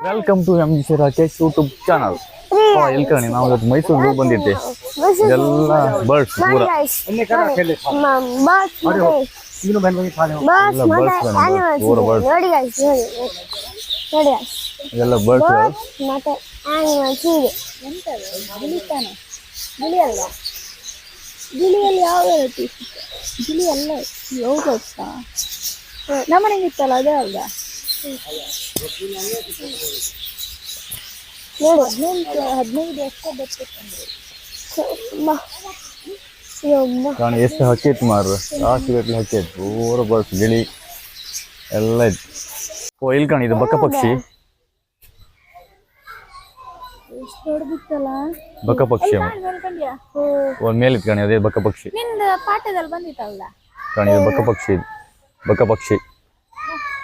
Welcome to M G Rakesh YouTube channel ಎಲ್ಲಿ ಕಣಿ ನಾವು ಇವತ್ತು ಮೈಸೂರು ಬಂದಿದ್ದೆ. ಎಲ್ಲ ಬರ್ಡ್ಸ್ ಪೂರ ಎಲ್ಲ ಪೂರ ಬರ್ಡ್ಸ್ ಗಿಳಿಯಲ್ಲಿ ಯಾವ ವೆರೈಟಿ ಗಿಳಿ ಅಲ್ಲ ಯೋಗ ನಮ್ಮನೆಗೆ ಇತ್ತಲ್ಲ ಅದೇ ಅಲ್ವಾ? ನೋಡಿ ಹದಿನೆಂಟು ಹದಿನೈದು ಬರ್ತಿತ್ತಂದ್ರೆ ಕಾರಣ ಎಷ್ಟು ಹಕ್ಕಿ ಇತ್ತು ಮಾರ್ರೆ ರಾಶಿ ಗಟ್ಟಲೆ ಹಕ್ಕಿ ಇತ್ತು ಪೂರ ಬಸ್ ಗಿಳಿ. ಎಲ್ಲ ಇತ್ತು ಓ ಇಲ್ಲಿ ಕಾಣ ಇದು ಬಕ್ಕ ಪಕ್ಷಿ. ಎಷ್ಟು ಬಕ್ಕ ಪಕ್ಷಿ ಒಂದ್ ಮೇಲೆ ಇತ್ತು ಕಾಣಿ ಅದೇ ಬಕ್ಕ ಪಕ್ಷಿ. ಕಾಣಿ ಇದು ಬಕ್ಕ ಪಕ್ಷಿ ಇದು. ಬಕ್ಕ ಪಕ್ಷಿ.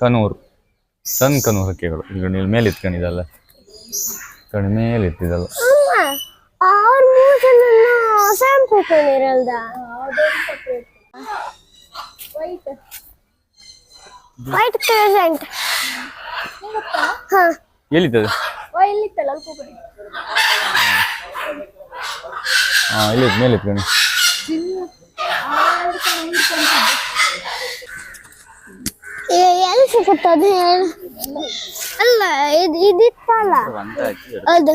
ಕನೂರು. ಸಣ್ಣ ಕನೂರು ಹಕ್ಕಿಗಳು ಈಗ ನೀವು ಮೇಲೆ ಇತ್ಕೊಂಡಿದಲ್ಲ ಕಣಿ ಮೇಲೆ ಇತ್ತಿದಲ್ಲ ವೈಟ್ ಪ್ರೆಸೆಂಟ್ ಎಲ್ಲಿತ್ತದು ಹಾಂ. ಇಲ್ಲಿ ಮೇಲೆ ಇತ್ತು ಕಣಿ ಎಲ್ಲಿ ಸಿಗುತ್ತೆ ಅದು ಹೇಳು ಅಲ್ಲ ಇದು ಇದಿತ್ತಲ್ಲ ಅದು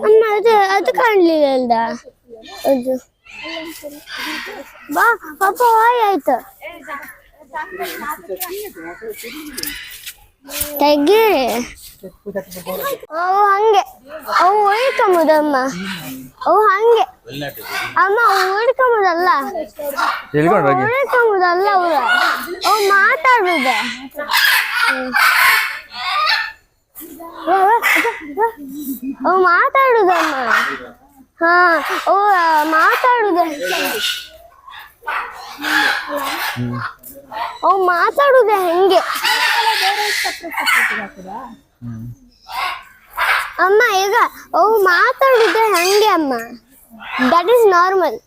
ಅಮ್ಮ ಅದು ಅದು ಕಾಣ್ಲಿಲ್ಲ ಅಲ್ದ ಅದು ಬಾ ಪಾಪ ವಾಯ್ ಆಯ್ತು ತೆಗೀರಿ ಅವು ಹಂಗೆ. ಅವು ಉಳ್ಕೊಂಬುದಮ್ಮ ಅವು ಹಂಗೆ. ಅಮ್ಮ ಅವು ಉಳ್ಕೊಂಬುದಲ್ಲ ಉಳ್ಕೊಂಬುದಲ್ಲ ಅವ್ರ. ಅವು ಮಾತಾಡುದ ಅವು ಮಾತಾಡುದಮ್ಮ. ಹಾ ಅವು ಮಾತಾಡುದ. ಅವು ಮಾತಾಡುದ ಹೆಂಗೆ. ಅಮ್ಮ ಈಗ ಅವು ಮಾತಾಡುದ ಹೆಂಗೆ ಅಮ್ಮ that is normal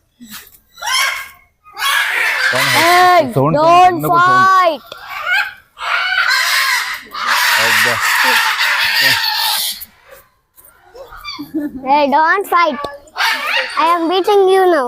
Sound don't ಇನ್ನೊಬ್ಬ sound. ಫೈಟ್ ಹೌದಾ Hey, don't fight. I am beating you now.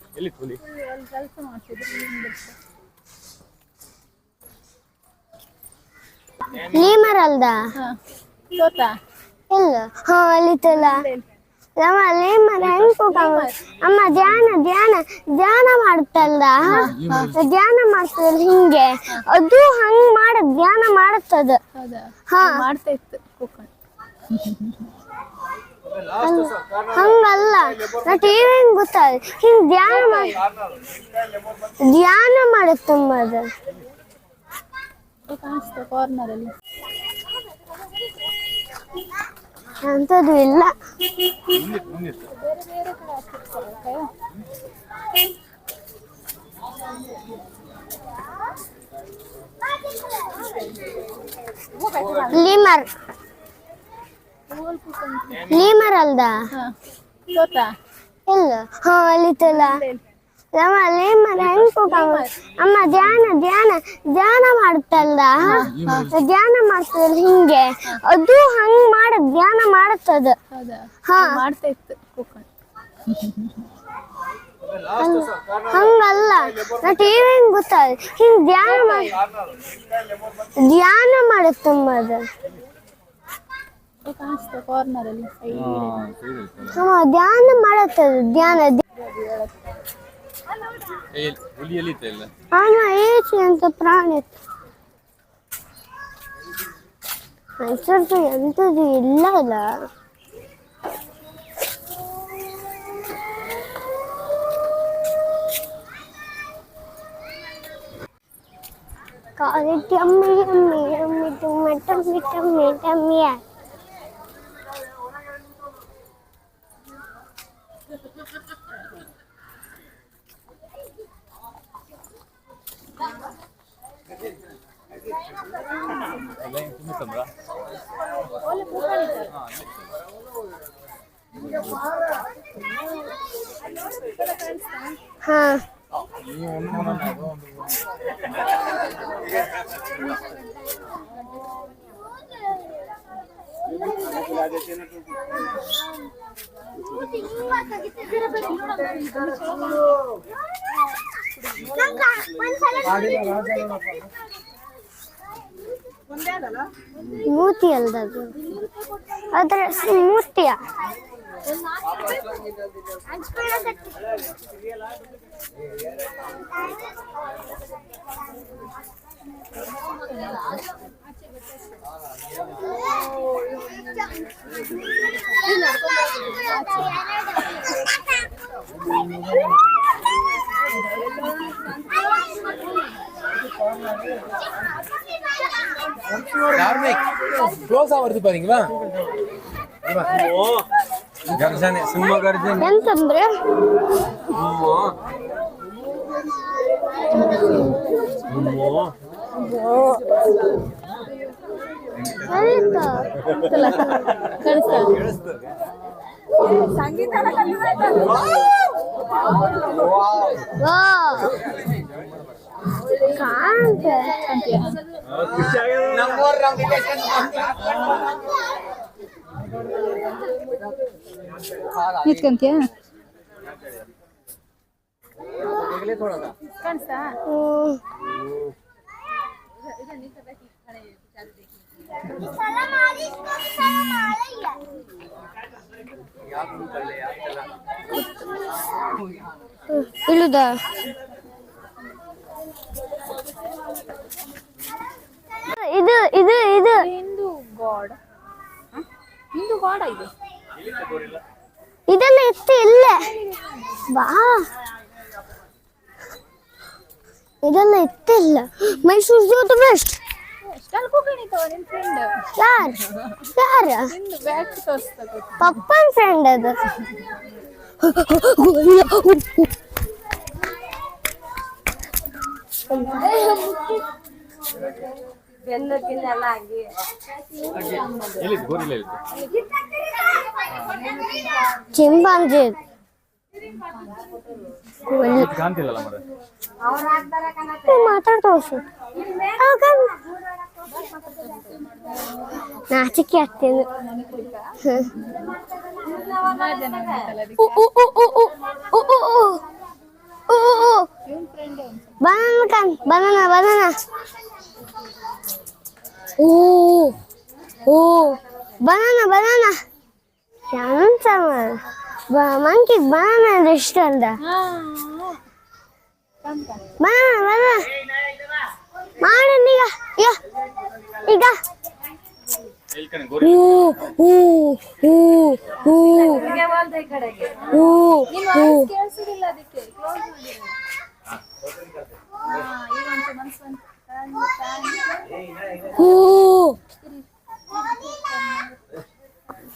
ಎಲ್ಲಿ ಹುಲಿ ಅಲ್ಲಿ ಕೆಲಸ ಮಾಡ್ತಿದ್ರು ಲೀಮರ್ ಅಲ್ದ ಹಾ. ಗೊತ್ತಾ ಇಲ್ಲ. ಹಾ ಅಲ್ಲಿತ್ತಲ್ಲ ಅಮ್ಮ ಲೀಮರ್ ಹೆಂಗ್ ಕೂಕಮ್ಮ ಅಮ್ಮ ಧ್ಯಾನ ಧ್ಯಾನ ಧ್ಯಾನ ಮಾಡುತ್ತಲ್ದ ಧ್ಯಾನ ಮಾಡ್ತದಲ್ಲ ಹಿಂಗೆ? ಅದು ಹಂಗ್ ಮಾಡ ಧ್ಯಾನ ಮಾಡುತ್ತದ. ಹೌದಾ? ಹಾ. ಮಾಡ್ತಾ ಇತ್ತು ಹಂಗಲ್ಲ. ನಾ ಟಿವಿ ಗೊತ್ತಾಗ ಹಿಂಗ್ ಧ್ಯಾನ ಮಾಡ ಧ್ಯಾನ ಮಾಡುತ್ತೆ ಅದು. ಅಂತದ್ದು ಅಂಥದ್ದು ಇಲ್ಲ. ಲೀಮರ್. ಲೀಮರ್ ಅಲ್ದ ಗೊತ್ತಾ ಇಲ್ಲ. ಹಾ ಅಮ್ಮ ಲೇಮರ್ ಹೆಂಗ್ ಕೂಕಮ್ಮ ಅಮ್ಮ ಧ್ಯಾನ ಧ್ಯಾನ ಧ್ಯಾನ ಮಾಡುತ್ತಲ್ದ ಧ್ಯಾನ ಮಾಡ್ತದಲ್ಲ ಹಿಂಗೆ? ಅದು ಹಂಗ್ ಮಾಡ ಧ್ಯಾನ ಮಾಡುತ್ತದ. ಹಾ. ಹಂಗಲ್ಲ. ನಾ ಟಿವಿ ಗೊತ್ತಾಗ ಹಿಂಗ್ ಧ್ಯಾನ ಮಾಡ ಧ್ಯಾನ ಮಾಡುತ್ತಮ್ಮ ಅದು. ಕಾಣಿಸ್ತಾ ಕಾರ್ನರ್ ಅಲ್ಲಿ side. ಹ್ಮ್, ಧ್ಯಾನ ಮಾಡತ್ತದು ಧ್ಯಾನ ಹುಲಿ ಎಲ್ಲಿತ್ತ ಇಲ್ಲ ಆನ ಏಚಿ ಅಂತ ಪ್ರಾಣಿ ಇತ್ತು. ಮೈಸೂರ್ದು ಎಂಥದ್ದು ಇಲ್ಲ ಅಲ್ಲ ಕಾಲೇಜ್ ಅಮ್ಮಿ ಅಮ್ಮಿ ಅಮ್ಮಿ ಟಮ್ಮಿ ಟಮ್ಮಿ ಟಮ್ಮಿ ಮೂತಿ ಅಲ್ದದು ಅದ್ರ ಹೆಸ್ರು ಮೂರ್ತಿಯ க்ளோஸ் ஆகிறது பாருங்களா ಗರ್ಜನೆ ಸಿಂಹ ಗರ್ಜನೆ ಎಂತಂದ್ರೆ ಆಯ್ತಾ? Nomor rambutnya kan नीट कन क्या कौन सा ओ इल्लुदा ಇದು ಇದು ಇದು. ಹಿಂದೂ ಗಾಡ್. ಹಿಂದೂ ಗಾಡ್ ಇದು. ಇದೆಲ್ಲ ಎತ್ತಿ ಇಲ್ಲ. ಬಾ. ಇದೆಲ್ಲ ಎತ್ತಿಲ್ಲ ಮೈಸೂರು ಜೋತು ಬೆಸ್ಟ್ ಯಾರ್? ಯಾರ? ಪಪ್ಪನ್ ಫ್ರೆಂಡ್ ತೋರಿಸ್ತಾ ಪಪ್ಪನ್ ಫ್ರೆಂಡ್ ಅದು ಎಲ್ಲಿ ಗೋರಿಲ್ಲ ಎಲ್ಲಿ ಚಿಂಪಾಂಜಿ ಕಾಣ್ತಿಲ್ಲಲ್ಲ ಮರ ಮಾತಾಡ್ತಾ ಹೋಸು ನಾಚಿಕೆ ಆಗ್ತೇನೆ ಬನಾನ ಕಾನ್ ಬನಾನ ಬನಾನ. ಓ ಓ. Banana banana. ಎಂತ ಮಂಕಿ, ಬನಾನ ಅಂದ್ರೆ ಇಷ್ಟ ಅಲ್ದ ಬನಾನ ಬನಾನ. ಮಾಡೋಣ ಈಗ ಈಗ.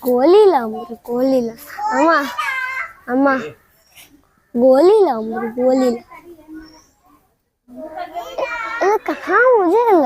ಗೋಲಿಲ್ಲ ಅಂಬ್ರು ಗೋಲಿಲ್ಲ. ಅಮ್ಮ ಅಮ್ಮ. ಗೋಲಿಲ್ಲ ಅಂಬ್ರು ಗೋಲಿಲ್ಲ. ಕಹಾ ಮುಜೆ ಇಲ್ಲ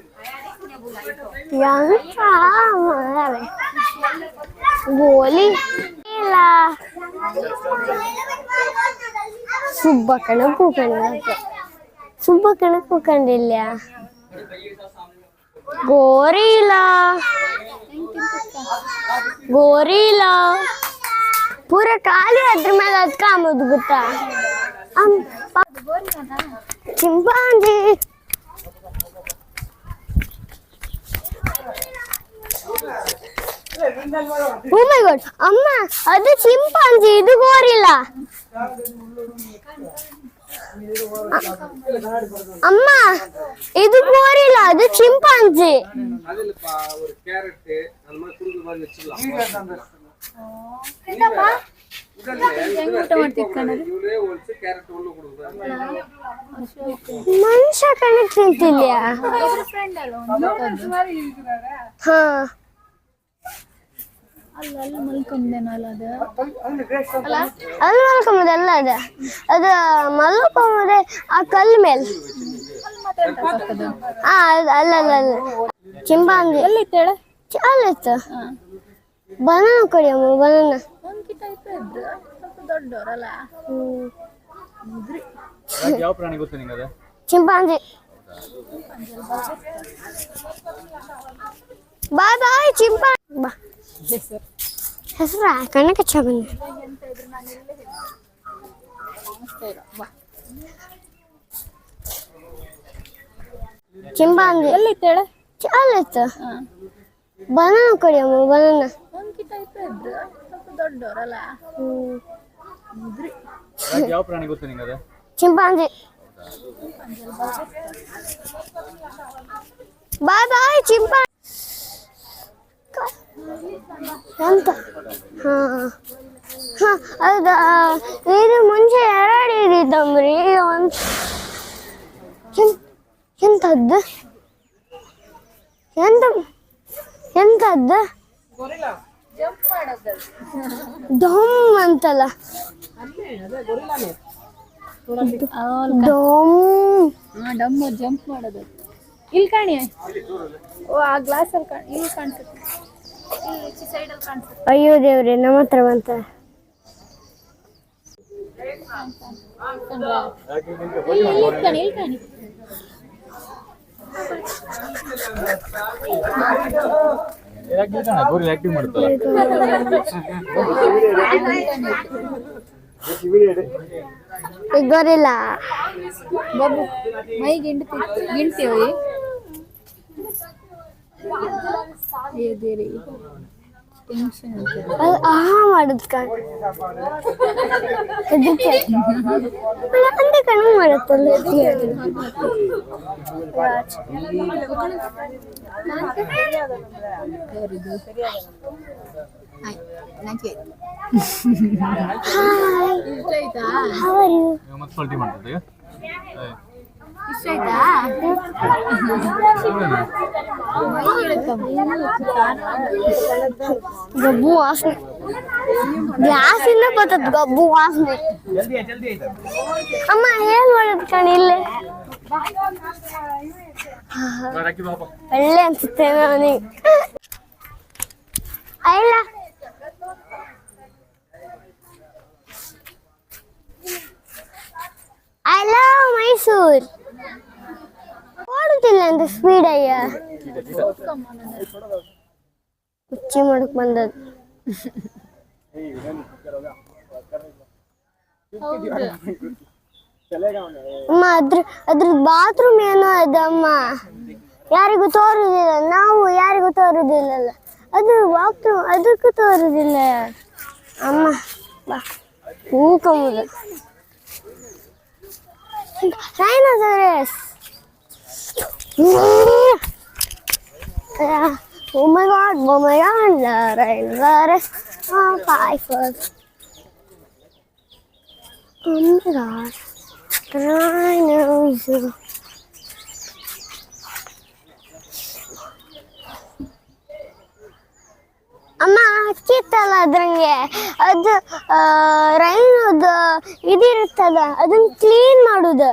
ಗೋಲಿ ಇಲ್ಲ ಸುಬ್ಬ ಕಣ ಕೂಕಂಡ ಸುಬ್ಬ ಕಣ ಕೂಕಂಡಿಲ್ಲ ಗೋರಿಲ್ಲ ಗೋರಿಲ್ಲ ಪೂರ ಖಾಲಿ ಅದ್ರ ಮೇಲೆ ಅದ್ಕಾಂಬುದು ಗೊತ್ತಾ ಅಮ್ ಪ- ಚಿಂಪಾಂಜಿ oh my god అమ్మ అది చింపాంజీ ఇది గోరిలా అమ్మ ఇది గోరిలా అది చింపాంజీ ಮನುಷ್ಯ ಕಣಕ್ ನಿಂತಿಲ್ಲ ಹಾ ಅಲ್ಲ ಮಲ್ಕೊಂಡೇನಲ್ಲ ಅಲ್ಲ? ಅದ ಅದು. ಮಲ್ಕೊಂಬುದೆ ಆ ಕಲ್ ಮೇಲೆ. ಆ ಅಲ್ಲ ಅಲ್ಲ ಅಲ್ಲ. ಚಿಂಪಾಂಜಿ ಎಲ್ಲಿತ್ತೇಳ ಚ- ಅಲ್ಲಿತ್ತು. Banana banana. ಸ್ವಲ್ಪ ದೊಡ್ಡವರಲ್ಲ. ಯಾವ ಪ್ರಾಣಿ ಗೊತ್ತು ನಿಂಗೆ ಚಿಂಪಾಂಜಿ ಬಾಯ್ ಬಾಯ್ ಚಿಂಪಾಂಜಿ ಬಾ. ಹೆಸರ ಕಣಕ ಕಚ್ಚ ಬಂದ. ಎಲ್ಲಿತ್ತೇಳ? ಚ- ಅಲ್ಲಿತ್ತು. ಕೊಡಿ ಅಮ್ಮ ಬನಾನ. ಟೈಪ್ ಇದ್ರು ಸ್ವಲ್ಪ ದೊಡ್ಡವರಲ್ಲ. ಯಾವ ಪ್ರಾಣಿ ಗೊತ್ತು ನಿಂಗೆ ಚಿಂಪಾಂಜಿ ಬಾಯ್ ಬಾಯ್ ಚಿಂಪಾಂಜಿ ಎಂತ ಹಾ. ಹಾ ಅದ ಇದು ಮುಂಚೆ ಎರಡು ಇದ್ದಿದ್ದಮ್ರಿ ಒಂದು ಎಂಥದ್ದು ಎಂತ ಎಂಥದ್ದು ಡೊಮ್ ಅಂತಲ್ಲ. ಡೊಮ್. ಜಂಪ್ ಮಾಡೋದು. ಇಲ್ಲಿ ಕಾಣಿ. ಆ ಗ್ಲಾಸಲ್ಲಿ ಕಾಣಿ ಇಲ್ಲಿ ಕಾಣಿಸುತ್ತೆ. ಅಯ್ಯೋ ದೇವ್ರಿ ನಮ್ಮ ಹತ್ರ ಬಂತ? ಗೊರಿಲ್ಲ ಬಾಬು ಮೈ ಗಿಂಡ್ತಿ ಗಿಂಡ್ತೀವಿ ये दे रही ടെൻഷൻ എന്റെ കണ്ണു മരത്തുള്ള ഹായ്. ഹായ്. ಗಬ್ಬು ವಾಸನೆ ಗ್ಲಾಸಿಂದ ಬರ್ತದ ಗಬ್ಬು ವಾಸನೆ ಅಮ್ಮ ಏನ್ ಮಾಡೋದು ಕಣ ಇಲ್ಲಿ ಒಳ್ಳೆ ಅನ್ಸುತ್ತೆ ನನಗೆ ಅಲ್ಲ ಓಡುತ್ತಿಲ್ಲ ಅಂತ ಸ್ಪೀಡ್ ಅಯ್ಯ ಹುಚ್ಚಿ ಮಾಡಕ್ ಬಂದದ್ದು ಅಮ್ಮ ಅದ್ರ ಅದ್ರ ಬಾತ್ರೂಮ್ ಏನೋ ಅದಮ್ಮ ಯಾರಿಗೂ ತೋರುದಿಲ್ಲ ನಾವು ಯಾರಿಗೂ ತೋರುದಿಲ್ಲಲ್ಲ ಅದು ಬಾತ್ರೂಮ್ ಅದಕ್ಕೂ ತೋರುದಿಲ್ಲ ಅಮ್ಮ ಬಾ ಹೂಕಂಬುದು rhinoceros Oh my god, oh my god, the rhinoceros are five foot. Oh my god, rhinoceros. ಅಮ್ಮ ಹಚ್ಚಿತ್ತಲ್ಲ ಅದ್ರಂಗೆ ಅದು ರೈನದು ಇದಿರುತ್ತದ ಅದನ್ನ ಕ್ಲೀನ್ ಮಾಡುದು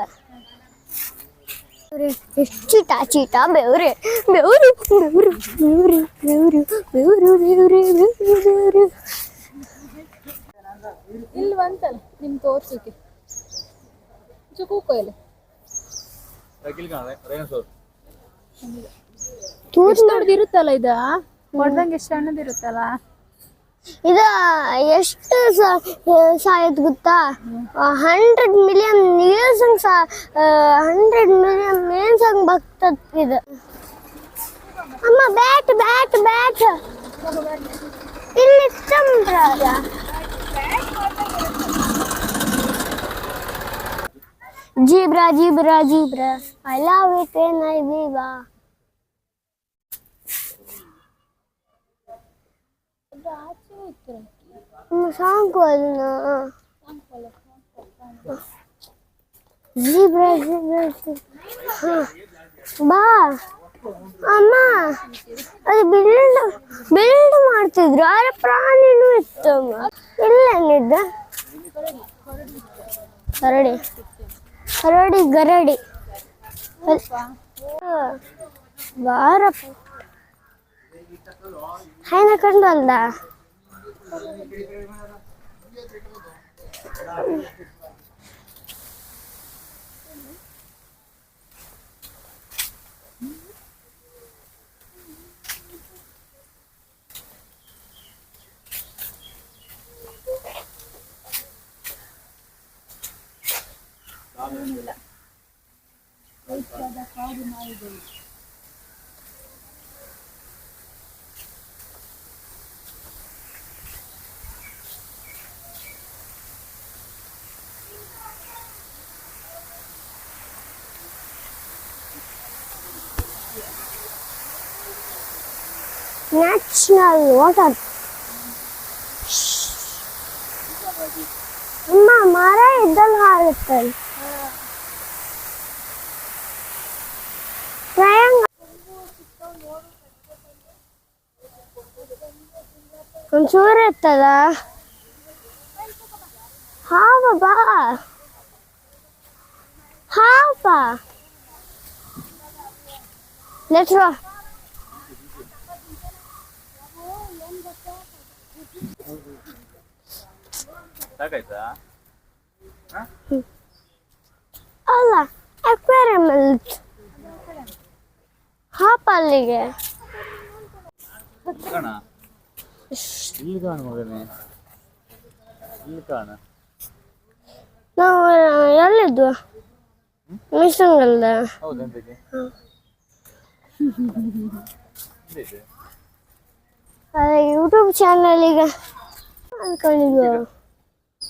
ಚೀಟ ಚೀಟ ಬೆವ್ರೆ ಬೆವರು ಬೆವರು ಬೆವರು ಬೆವರು ಬೆವರು ಬೆವ್ರೆ ಬೆವರು ಬೆವರು. ಇಲ್ಲಿ ಬಂತಲ್ಲ ನಿಮ್ ತೋರ್ಸಕ್ಕೆ. ಚುಕೂಕೋ ಇಲ್ಲಿ ತೂರ್ ಎಷ್ಟು ದೊಡ್ಡದಿರುತ್ತಲ್ಲ ಇದ? ಹೊಡ್ದಂಗೆ ಎಷ್ಟು ಸಣ್ಣದಿರುತ್ತಲ್ಲ? ಇದು ಎಷ್ಟು ಸಾಯತ್ ಗೊತ್ತಾ? Hundred million years hundred million years ಹಂಗ್ ಬಗ್ತದ ಇದು. ಅಮ್ಮ ಬ್ಯಾಟ್ ಬ್ಯಾಟ್ ಬ್ಯಾಟ್ ಇಲ್ಲಿ ಚಂದ್ರ zebra zebra zebra. I love it ಏನ್ ಐ ವಿವಾ ಅದನ್ನ ಜೀಬ್ರಾ ಜೀಬ್ರಾ ಬಾ. ಅಮ್ಮ. ಅದು ಬಿಲ್ಡ್ ಬಿಲ್ಡ್ ಮಾಡ್ತಿದ್ರು. ಆದ್ರೆ ಪ್ರಾಣಿನೂ ಇತ್ತು ಅಮ್ಮ. ಇಲ್ಲೇನಿದ್ದ ಕರಡಿ ಕರಡಿ ಗರಡಿ. ಬಾರ ಹೈನ ಕಂಡಲ್ದ ನ್ಯಾಷನಲ್ ವಾಟರ್ ಅಮ್ಮ ಮರ ಇದ್ದಲ್ಲಿ ಹಾರುತ್ತಲ್ಲ ಟ್ರಯಾಂಗಲ್ ಒಂಚೂರು ಇರ್ತದ ಹಾವ ಬಾ ಹಾವ ಲೆಟ್ಸ್ ಸಾಕಾಯ್ತಾ ಅಲ್ಲ ಅಕ್ವೇರಿಯಂ ಅಲ್ಲಿ. ಹಾಪ್ ಅಲ್ಲಿಗೆ. ಕಾಣ ಇಲ್ಲಿ ಕಾಣು ಮಗನೇ. ಇಲ್ಲಿ ಕಾಣ ನಾವು ಎಲ್ಲಿದ್ವು? ಮಿಷನ್ಗಲ್ದ ಹೌದು ಯೂಟ್ಯೂಬ್ ಇದೆ ಈಗ. ಅನ್ಕೊಂಡಿದ್ವು.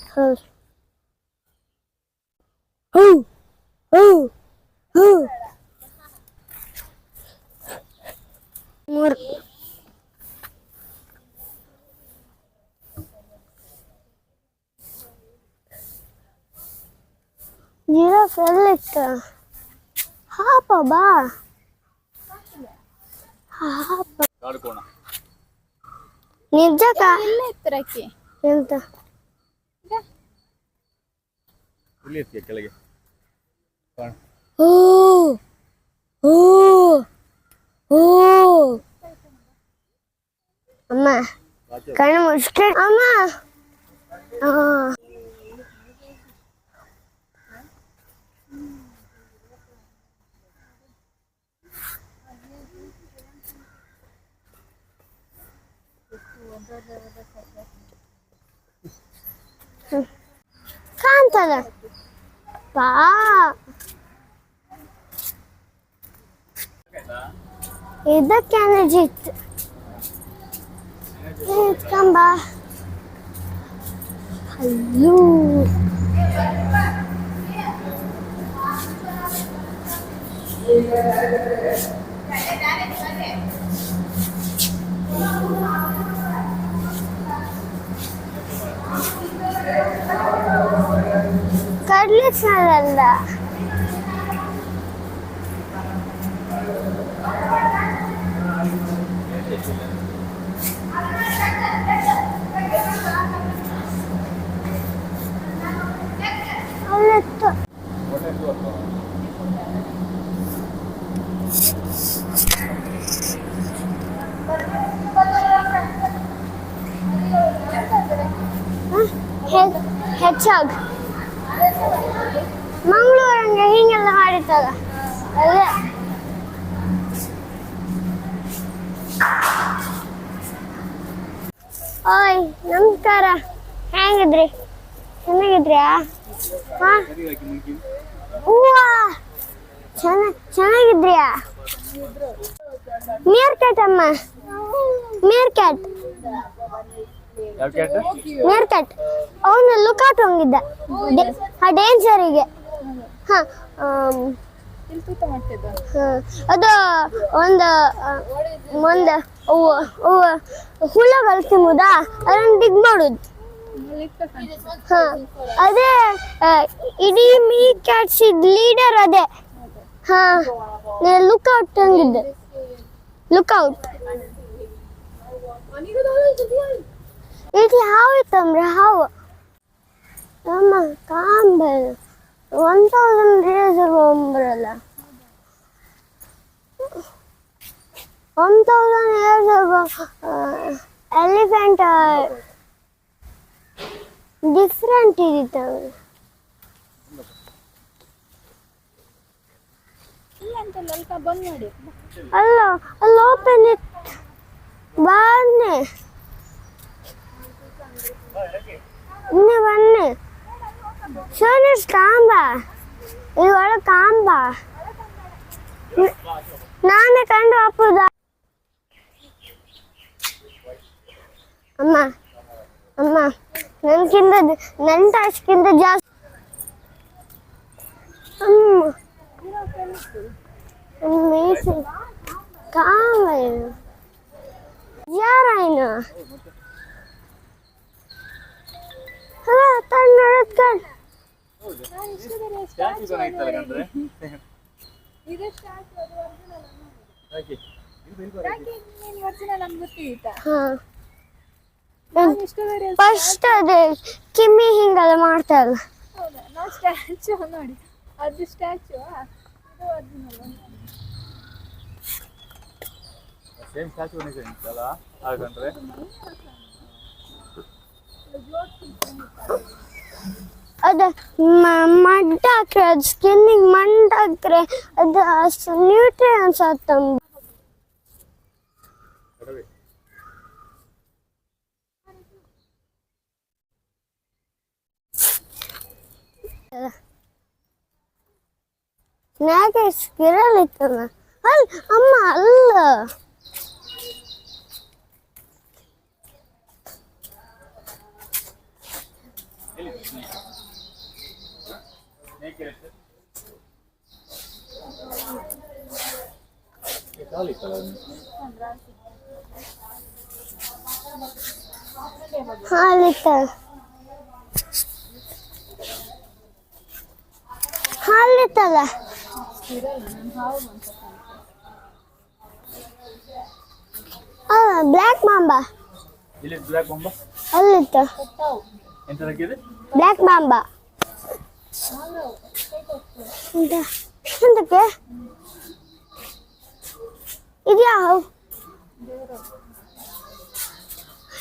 ಹೌದು ಹೌ ಹೌ ಹೌ ಮೂರು ಜಿರಾಫ್ ಎಲ್ಲಿತ್ತ ಹಾಪ ಬಾ ಹಾಪ ಕಾಡ್ಕೋಣ ನಿಜಕ್ಕ ಎಲ್ಲ ಎತ್ತರಕ್ಕೆ ಎಂತ ಇಲ್ಲಿ ಇರ್ತೀಯ ಕೆಳಗೆ ಕಾಣ ಓ ಓ ಓ ಅಮ್ಮ ಕಣ್ಣು ಮುಚ್ಕ ಅಮ್ಮ ಆ. ಹ್ಮ್. ಕಾಣ್ತದ ಪಾ ಇದಕ್ಕೆ ಎನರ್ಜಿ ಇತ್ತು ಇಟ್ಕೊಂಬ ಅಯ್ಯೋ ಕಡ್ಲಿ ಸಾರಲ್ಲ Öğretmenlerle. Hedgehog. ಮಂಗಳೂರಂಗೆ ಹಿಂಗೆಲ್ಲ ಮಾಡಿತ್ತಲ್ಲ ಅದೇ ಓಯ್ ನಮಸ್ಕಾರ. ಹೆಂಗಿದ್ರಿ? ಚೆನ್ನಾಗಿದ್ರ್ಯಾ? ಹಾ? ಹೂವಾ. ಚೆನ್ನ ಚೆನ್ನಾಗಿದ್ರ್ಯಾ? ಮೇರ್ ಕ್ಯಾಟ್ ಅಮ್ಮ. ಮೇರ್ ಕ್ಯಾಟ್ ಮೇರ್ ಕ್ಯಾಟ್ ಅವನು ಲುಕೌಟ್ ಹೋಗಿದ್ದ. ಆ ಡೇಂಜರಿಗೆ ಅದು ಒಂದು ಒಂದ ಹುಳ ಬಲ್ತಿಂಬುದ ಅದನ್ನು ಡಿಗ್ ಮಾಡುದು. ಅದೇ ಇಡೀ ಮೀ ಕ್ಯಾಟ್ಸ್ ಲೀಡರ್ ಅದೇ. ಹಾ ಲುಕ್ಔಟ್ ಹಂಗಿದ್ದೆ. ಲುಕ್ಔಟ್ ಇಲ್ಲಿ ಹಾವು ಇತ್ತಂದ್ರೆ ಹಾವು. ಅಮ್ಮ ಕಾಂಬಲ್ ಒನ್ ತೌಸಂಡ್ ಡೇಸ್ ಬರಲ್ಲ one thousand years elephant different ಇದಿತ್ತು ಅವರು ಅಲ್ಲ ಅಲ್ಲಿ ಓಪನ್ ಇತ್ತು. ಬನ್ನಿ. ಇನ್ನೇ ಬನ್ನಿ. ಸೋನಿಸ್ ಕಾಂಬ ಇದು ಒಳಗೆ ಕಾಂಬ ನ- ನಾನೇ ಕಂಡು ಅಪ್ಪದ ಅಮ್ಮ ಅಮ್ಮ ನನ್ಕಿಂತ ನನ್ನ ತಾಸ್ಕಿಂತ ಜಾಸ್ತಿ ಅಮ್ಮ Amazing. Kamer. ಯಾರಾಯ್ನ ಅಲ್ಲ ತನ್ನ ನಡತ್ಕಂಡ್ ಫಸ್ಟ್ ಅದೇ ಕಿಮ್ಮಿ ಹಿಂಗೆಲ್ಲ ಮಾಡ್ತಾರಲ್ಲ ಹೌದಾ? ನಾವು ಸ್ಟ್ಯಾಚು ನೋಡಿ. ಅದು ಸ್ಟ್ಯಾಚು ಇದು ಒರಿಜಿನಲ್ ಸೇಮ್ ಸ್ಟ್ಯಾಚು ಅಲ್ಲ ಹಾಗಂದ್ರೆ ಅದು ಮಡ್ಡ ಹಾಕ್ರೆ ಅದು ಸ್ಕಿನ್ನಿಗೆ ಮಂಡ್ ಹಾಕ್ರೆ ಅದು ಅಷ್ಟು ನ್ಯೂಟ್ರಿಯನ್ಸ್ ಆಗ್ತಂಬ ಸ್ನ್ಯಾಕ್ ಇರಲಿತ್ತಲ್ಲ ಅಲ್ಲ ಅಮ್ಮ ಅಲ್ಲ ಹಾಲಿತ್ತ ಹಾಲಿತ್ತಲ್ಲ ಅಲ್ಲ ಬ್ಲ್ಯಾಕ್ ಮಾಂಬಾ ಇಲ್ಲಿ ಬ್ಲ್ಯಾಕ್ ಬೊಂಬ ಅಲ್ಲಿತ್ತು ಎಂತದಕ್ಕಿದೆ ಬ್ಲ್ಯಾಕ್ ಮಾಂಬಾ ಎಂತ ಎಂತಕ್ಕೆ ಇದ್ಯಾವ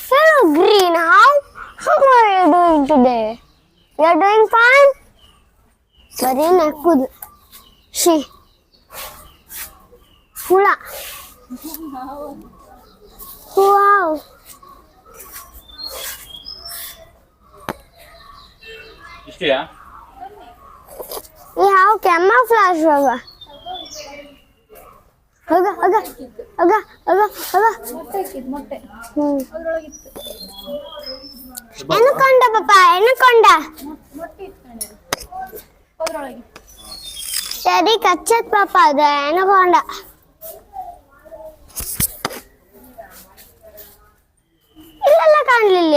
Hello, green. How? How are you doing today? You're doing fine? ಸರಿ ನಕ್ಕುದು ಶಿ ಹುಳ ವಾವ್ ಇಷ್ಟೇಯಾ ಈ ಹಾವು ಕೆಮ್ಮ ಫ್ಲಾಶ್ ಬಾಬಾ ಹೋಗ ಹೋಗ ಹೋಗ ಹೋಗ ಹೋಗ ಮೊಟ್ಟೆ ಇಕ್ಕಿದ್ ಮೊಟ್ಟೆ ಹ್ಮ್ ಅದ್ರೊಳಗಿತ್ತು ಎನ್ಕೊಂಡ ಪಾಪ ಎನ್ಕೊಂಡ ಮೊಟ್ಟೆ ಇಟ್ಕೊಂಡಿರು ಅದ್ರೊಳಗೆ ಸರಿ ಕಚ್ಚತ್ ಪಾಪ ಅದು ಎನ್ಕೊಂಡ ಇಲ್ಲೆಲ್ಲ ಕಾಣ್ಲಿಲ್ಲ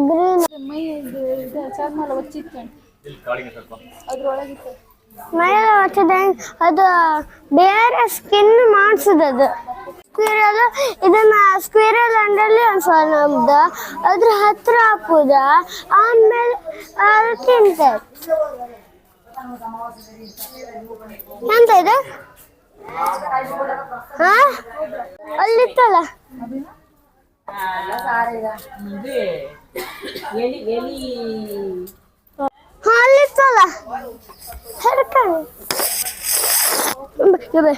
ಗ್ರೀನ್ ಮೈ ಅದು ಬೇರೆ ಸ್ಕಿನ್ ಮಾಡಿಸೋದದು ಸ್ಕ್ವೀರಲ್ ಇದನ್ನ ಸ್ಕ್ವೀರಲ್ ಅಂಡಲ್ಲಿ ಒಂದು ಸ್ವಲ್ಪ ಅದ್ರ ಹತ್ರ ಹಾಕುದ? ಆಮೇಲೆ ತಿಂತ. ಎಂತ ಇದು ಹಾ ಅಲ್ಲಿತ್ತಲ್ಲ ಹಾ ಅಲ್ಲಿತ್ತಲ್ಲ ಹಿಡ್ಕೊಂಡು ಇವೆ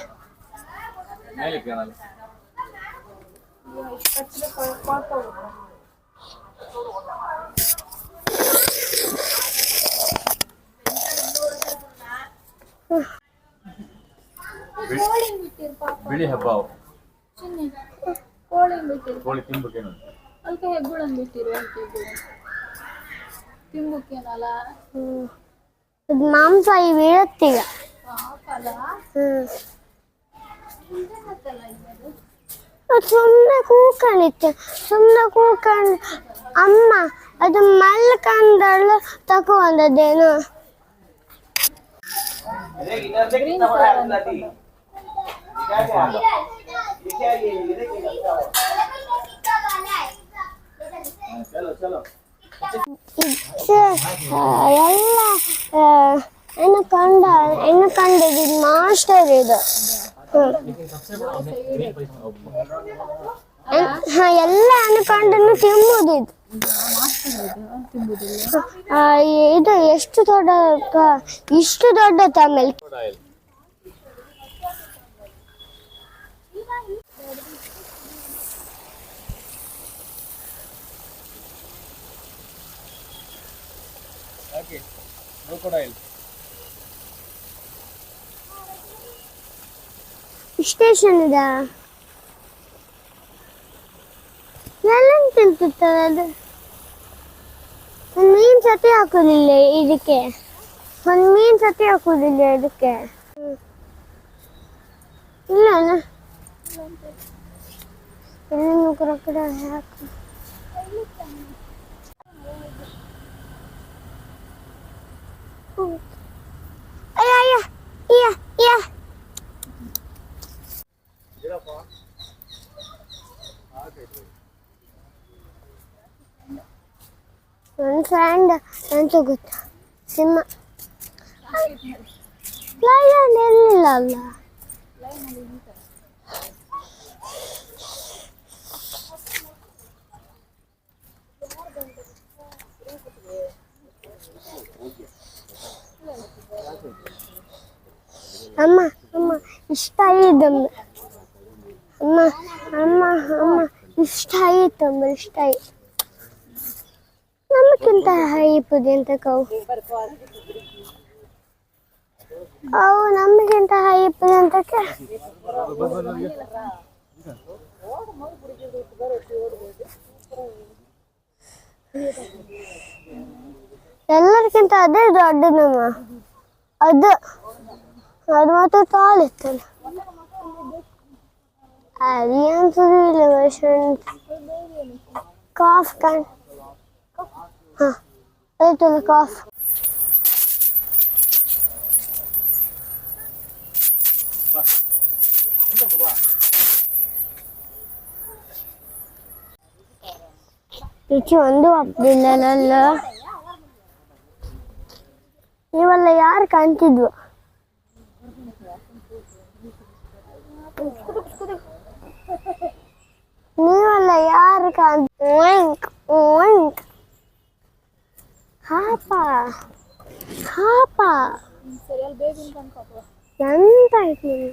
ಬಿಳಿ ಹಬ್ಬ ಕೋಳಿ ಬಿಟ್ಟಿರು ಕೋಳಿ ತಿನ್ಬೇಕೇನು ಅದಕ್ಕೆ ಹೆಗ್ಗುಳನ್ ಬಿಟ್ಟಿರು ತಿಂಬುಕೇನಲ್ಲ ಹ್ಮ್. ಅದು ಮಾಂಸ ಇವು ಇರುತ್ತೀಗ ಸುಮ್ಮನೆ ಕೂಕೊಂಡಿತ್ತು ಸುಮ್ಮನೆ ಕೂಕೊಂಡು ಅಮ್ಮ ಅದು ಮಲ್ಕಂಡಳು ತಗೊಂಡದೇನು ಗ್ರೀನ್ ಕಲರ್ ಅನ್ಕೊಂಡು ಇದು ಎಲ್ಲ ಏನು ಕಂಡ ಏನು ಕಂಡಿದ್ದು ಮಾಸ್ಟರ್ ಇದು. ಹಾ ಎಲ್ಲ ಅನ್ಕೊಂಡು ತಿಂಬುದು ಇದು ಆ, ಇದು ಎಷ್ಟು ದೊಡ್ಡ ಇಷ್ಟು ದೊಡ್ಡ ತಮಿಳ್ ಸ್ಟೇಷನ್ ಇದೆ ಎಲ್ಲ ತಿಂತಿರ್ತದೆ ಅದು ಒಂದು ಮೀನ್ ಸತಿ ಹಾಕೋದಿಲ್ಲ ಇದಕ್ಕೆ ಒಂದು ಮೀನ್ ಸತಿ ಹಾಕೋದಿಲ್ಲ ಇದಕ್ಕೆ ಹ್ಮ್. ಇಲ್ಲ ಅಲ್ಲ ಎಲ್ಲ ಕಡೆ ಹಾಕು ಹ್ಮ್. ಅಯ್ಯ ಅಯ್ಯ ಅಯ್ಯ ಅಯ್ಯ ನನ್ನ ಫ್ರೆಂಡ್ ಅಂತ ಗೊತ್ತಾ ಸಿಂಹ ಲಯನ್ ಇರಲಿಲ್ಲ ಅಲ್ಲ ಅಮ್ಮ ಅಮ್ಮ ಅಮ್ಮ, ಇಷ್ಟ ಆಯ್ತಮ್ಮ ಇಷ್ಟ ಆಯ್ತು. ನಮಗಿಂತ ಹೈಪುದೆ ಅಂತ ಕವು ಅವು ನಮಗಿಂತ ಹೈಪುದೆ ಅಂತಕ್ಕೆ ಎಲ್ಲರಿಗಿಂತ ಅದೇ ದೊಡ್ಡದಮ್ಮ. ಅದು ಅದು ಮಾತ್ರ ಟಾಲ್ ಇತ್ತಲ್ಲ ಅದು ಅನ್ಸೋದಿಲ್ಲ ವರ್ಷನ್ ಕಾಫ್ ಕಾನ್ ಹಾಂ ಆಯ್ತಲ್ಲ ಕಾಫ್ ರುಚಿ ಒಂದು ಒಪ್ಪಲಿಲ್ಲಲ್ಲ ನೀವೆಲ್ಲ ಯಾರು ಕಾಣ್ತಿದ್ವು ನೀವೆಲ್ಲ ಯಾರು ಕಾಣ್ ಓಯಿಂಕ್ ಓಯಿಂಕ್ ಹಾಪ ಹಾಪ ಸರಿ ಅಲ್ಲಿ ಬೇಗ ಅನ್ಕೋಪ್ಪ ಎಂತ ಆಯ್ತು ನಿಮ್ಗೆ